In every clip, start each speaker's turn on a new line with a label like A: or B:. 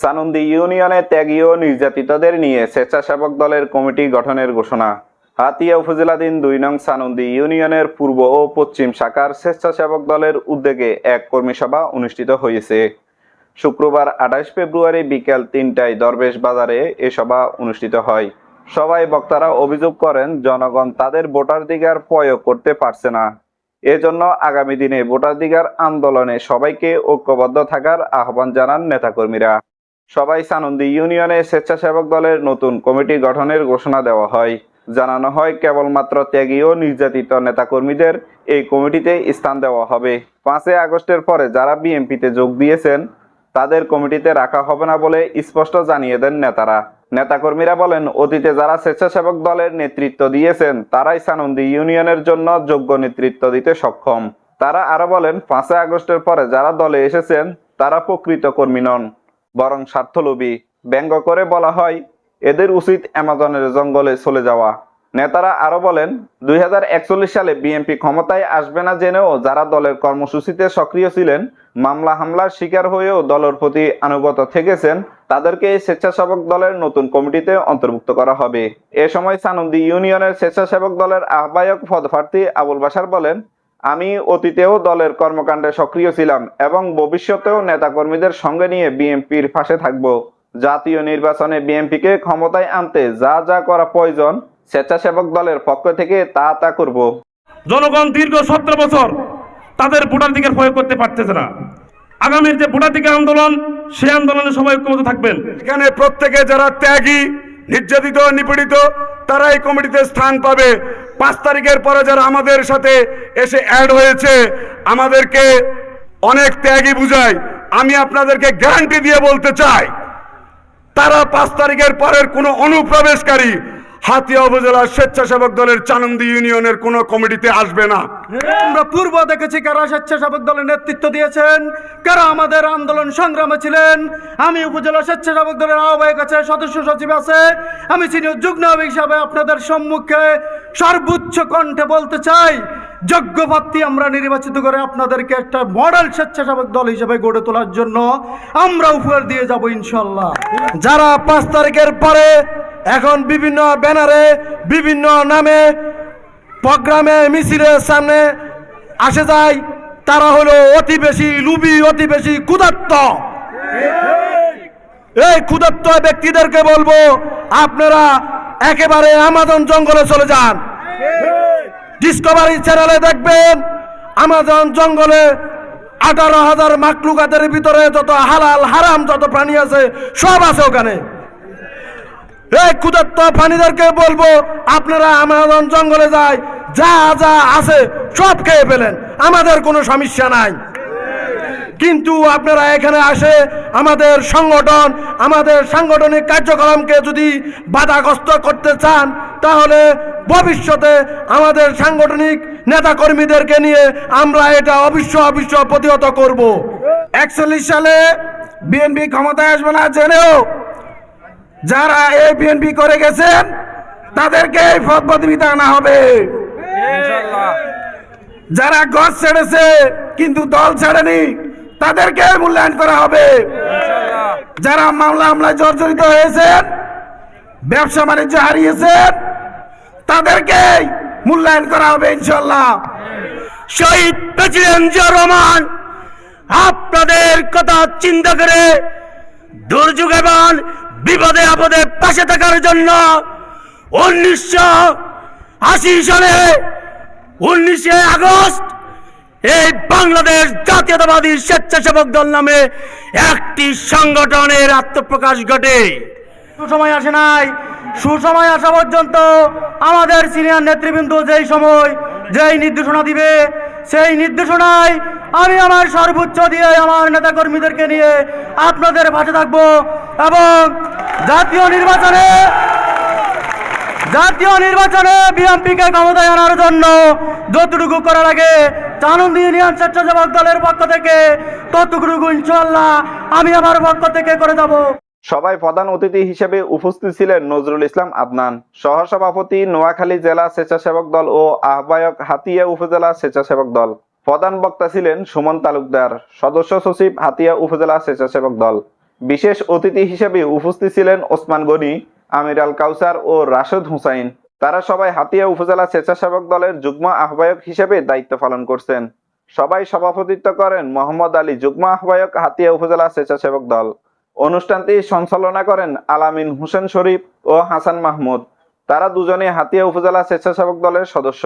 A: সানন্দী ইউনিয়নে ত্যাগী ও নির্যাতিতদের নিয়ে স্বেচ্ছাসেবক দলের কমিটি গঠনের ঘোষণা। হাতিয়া উপজেলাধীন দুই নং সানন্দী ইউনিয়নের পূর্ব ও পশ্চিম শাখার স্বেচ্ছাসেবক দলের উদ্যোগে এক কর্মী সভা অনুষ্ঠিত হয়েছে। শুক্রবার আঠাশ ফেব্রুয়ারি বিকেল তিনটায় দরবেশ বাজারে এ সভা অনুষ্ঠিত হয়। সবাই বক্তারা অভিযোগ করেন, জনগণ তাদের ভোটাধিকার প্রয়োগ করতে পারছে না। এজন্য আগামী দিনে ভোটাধিকার আন্দোলনে সবাইকে ঐক্যবদ্ধ থাকার আহ্বান জানান নেতাকর্মীরা। সবাই সানন্দি ইউনিয়নে স্বেচ্ছাসেবক দলের নতুন কমিটি গঠনের ঘোষণা দেওয়া হয়। জানানো হয়, কেবলমাত্র ত্যাগী ও নির্যাতিত নেতাকর্মীদের এই কমিটিতে স্থান দেওয়া হবে। পাঁচই আগস্টের পরে যারা বিএনপিতে যোগ দিয়েছেন, তাদের কমিটিতে রাখা হবে না বলে স্পষ্ট জানিয়ে দেন নেতারা। নেতাকর্মীরা বলেন, অতীতে যারা স্বেচ্ছাসেবক দলের নেতৃত্ব দিয়েছেন, তারাই সানন্দী ইউনিয়নের জন্য যোগ্য নেতৃত্ব দিতে সক্ষম। তারা আরও বলেন, পাঁচই আগস্টের পরে যারা দলে এসেছেন, তারা প্রকৃত কর্মী নন। বরং স্বার্থলোভী, ব্যঙ্গ করে বলা হয়, এদের উচিত অ্যামাজনের জঙ্গলে চলে যাওয়া। নেতারা আরও বলেন, দুই হাজার একচল্লিশ সালে বিএনপি ক্ষমতায় আসবে না জেনেও যারা দলের কর্মসূচিতে সক্রিয় ছিলেন, মামলা হামলার শিকার হয়েও দলের প্রতি আনুগত থেকেছেন, তাদেরকে স্বেচ্ছাসেবক দলের নতুন কমিটিতে অন্তর্ভুক্ত করা হবে। এ সময় সানন্দী ইউনিয়নের স্বেচ্ছাসেবক দলের আহ্বায়ক পদপ্রার্থী আবুল বাসার বলেন আমি অতীতেও দলের কর্মকাণ্ডে সক্রিয় ছিলাম এবং ভবিষ্যতেও নেতাকর্মীদের সঙ্গে নিয়ে বিএনপির পাশে থাকব। জাতীয় নির্বাচনে বিএনপিকে ক্ষমতায় আনতে যা যা করা প্রয়োজন স্বেচ্ছাসেবক দলের পক্ষ থেকে তা তা করব।
B: জনগণ দীর্ঘ সতেরো বছর তাদের ভোটাধিকার প্রয়োগ করতে পারতেছে না। আগামীর যে ভোটাধিকার আন্দোলন সেই আন্দোলনে সবাই ঐক্যবদ্ধ থাকবেন।
C: এখানে প্রত্যেকে যারা ত্যাগী নির্যাতিত নিপীড়িত তারা এই কমিটিতে স্থান পাবে। পাঁচ তারিখের পরে যারা আমাদের সাথে এসে অ্যাড হয়েছে, আমাদেরকে অনেক ত্যাগই বুঝায়। আমি আপনাদেরকে গ্যারান্টি দিয়ে বলতে চাই, তারা পাঁচ তারিখের পরের কোনো অনুপ্রবেশকারী হাতিয়া উপজেলার স্বেচ্ছাসেবক দলের চানন্দি ইউনিয়নের কোন কমিটিতে আসবে না।
D: আমরা পূর্ব দেখেছি কারা স্বেচ্ছাসেবক দলের নেতৃত্ব দিয়েছেন কারা আমাদের আন্দোলন সংগ্রামে ছিলেন। আমি উপজেলা স্বেচ্ছাসেবক দলের আহ্বায়ক আছে সদস্য সচিব আছে। আমি সিনিয়র যুগ্ম হিসাবে আপনাদের সম্মুখে সর্বোচ্চ কণ্ঠে বলতে চাই যোগ্য প্রার্থী আমরা নির্বাচিত করে আপনাদেরকে একটা মডেল স্বেচ্ছাসেবক দল হিসেবে গড়ে তোলার জন্য আমরা উপহার দিয়ে যাব ইনশাল্লাহ যারা পাঁচ তারিখের পরে এখন বিভিন্ন ব্যানারে, বিভিন্ন নামে প্রোগ্রামে মিছিলের সামনে আসে যায়। তারা হলো অতি বেশি লুবি অতি বেশি ক্ষুধার্ত। এই ক্ষুধার্ত ব্যক্তিদেরকে বলব, আপনারা একেবারে আমাজন জঙ্গলে চলে যান। ডিসকভারি চ্যানেলে দেখবেন, আমাজন জঙ্গলে আঠারো হাজার মাকলুকাতের ভিতরে যত হালাল, হারাম যত প্রাণী আছে, সব আছে ওখানে। এই ক্ষুদত্ত প্রাণীদেরকে বলব, আপনারা আমাজন জঙ্গলে যায় যা যা আছে সব খেয়ে ফেলেন, আমাদের কোনো সমস্যা নাই। কিন্তু আপনারা এখানে আসে আমাদের সংগঠন, আমাদের সাংগঠনিক কার্যক্রমকে যদি বাধাগ্রস্ত করতে চান, তাহলে ভবিষ্যতে আমাদের সাংগঠনিক নেতাকর্মীদেরকে নিয়ে আমরা এটা অবশ্য অবশ্য প্রতিহত করব। একচল্লিশ সালে বিএনপি ক্ষমতায় আসবে না, জেনেও যারা এই বিএনপি করে গেছেন, তাদেরকে এই পদ পদবিতে আনা হবে। যারা গছ ছেড়েছে, কিন্তু দল ছেড়েনি, তাদেরকে মূল্যায়ন করা হবে। যারা মামলা হামলায় জর্জরিত হয়েছেন, ব্যবসা বাণিজ্য হারিয়েছেন, তাদেরকে মূল্যায়ন করা হবে ইনশাল্লাহ শহীদ প্রেসিডেন্ট রহমান, আপনাদের কথা চিন্তা করে দুর্যোগ এবং বিপদে আপদে পাশে থাকার জন্য উনিশশো আশি সালে, উনিশে আগস্ট এই বাংলাদেশ জাতীয়তাবাদী স্বেচ্ছাসেবক দল নামে একটি সংগঠনের আত্মপ্রকাশ ঘটে। সুসময় আসে নাই। সুসময় আসা পর্যন্ত আমাদের সিনিয়র নেতৃবৃন্দ যেই সময় যেই নির্দেশনা দিবে, সেই নির্দেশনায় আমি আমার সর্বোচ্চ দিয়ে আমার নেতাকর্মীদেরকে নিয়ে আপনাদের পাশে থাকব এবং জাতীয় নির্বাচনে জাতীয় নির্বাচনে বিএনপিকে ক্ষমতায় আনার জন্য যতটুকু করা লাগে চানন্দ ইউনিয়ন স্বেচ্ছাসেবক দলের পক্ষ থেকে ততটুকু ইনশাল্লাহ আমি আমার পক্ষ থেকে করে যাব।
A: সবাই প্রধান অতিথি হিসেবে উপস্থিত ছিলেন নজরুল ইসলাম আদনান, সহসভাপতি নোয়াখালী জেলা স্বেচ্ছাসেবক দল ও আহ্বায়ক হাতিয়া উপজেলা স্বেচ্ছাসেবক দল। প্রধান বক্তা ছিলেন সুমন তালুকদার। সদস্য সচিব হাতিয়া উপজেলা স্বেচ্ছাসেবক দল। বিশেষ অতিথি হিসেবে উপস্থিত ছিলেন ওসমান গনি, আমির আল কাউসার ও রাশেদ হুসাইন। তারা সবাই হাতিয়া উপজেলা স্বেচ্ছাসেবক দলের যুগ্ম আহ্বায়ক হিসেবে দায়িত্ব পালন করছেন। সবাই সভাপতিত্ব করেন মোহাম্মদ আলী যুগ্ম আহ্বায়ক হাতিয়া উপজেলা স্বেচ্ছাসেবক দল। অনুষ্ঠানটি সঞ্চালনা করেন আলামিন হোসেন শরীফ ও হাসান মাহমুদ। তারা দুজনে হাতিয়া উপজেলা স্বেচ্ছাসেবক দলের সদস্য।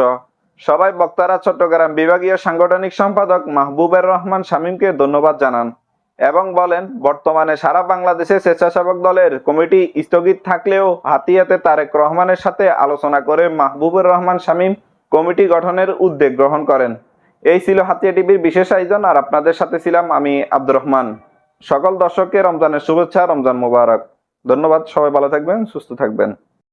A: সবাই বক্তারা চট্টগ্রাম বিভাগীয় সাংগঠনিক সম্পাদক মাহবুবের রহমান শামীমকে ধন্যবাদ জানান এবং বলেন, বর্তমানে সারা বাংলাদেশে স্বেচ্ছাসেবক দলের কমিটি স্থগিত থাকলেও হাতিয়াতে তারেক রহমানের সাথে আলোচনা করে মাহবুবুর রহমান শামীম কমিটি গঠনের উদ্যোগ গ্রহণ করেন। এই ছিল হাতিয়া টিভির বিশেষ আয়োজন, আর আপনাদের সাথে ছিলাম আমি আব্দুর রহমান। সকল দর্শককে রমজানের শুভেচ্ছা, রমজান মুবারক। ধন্যবাদ, সবাই ভালো থাকবেন, সুস্থ থাকবেন।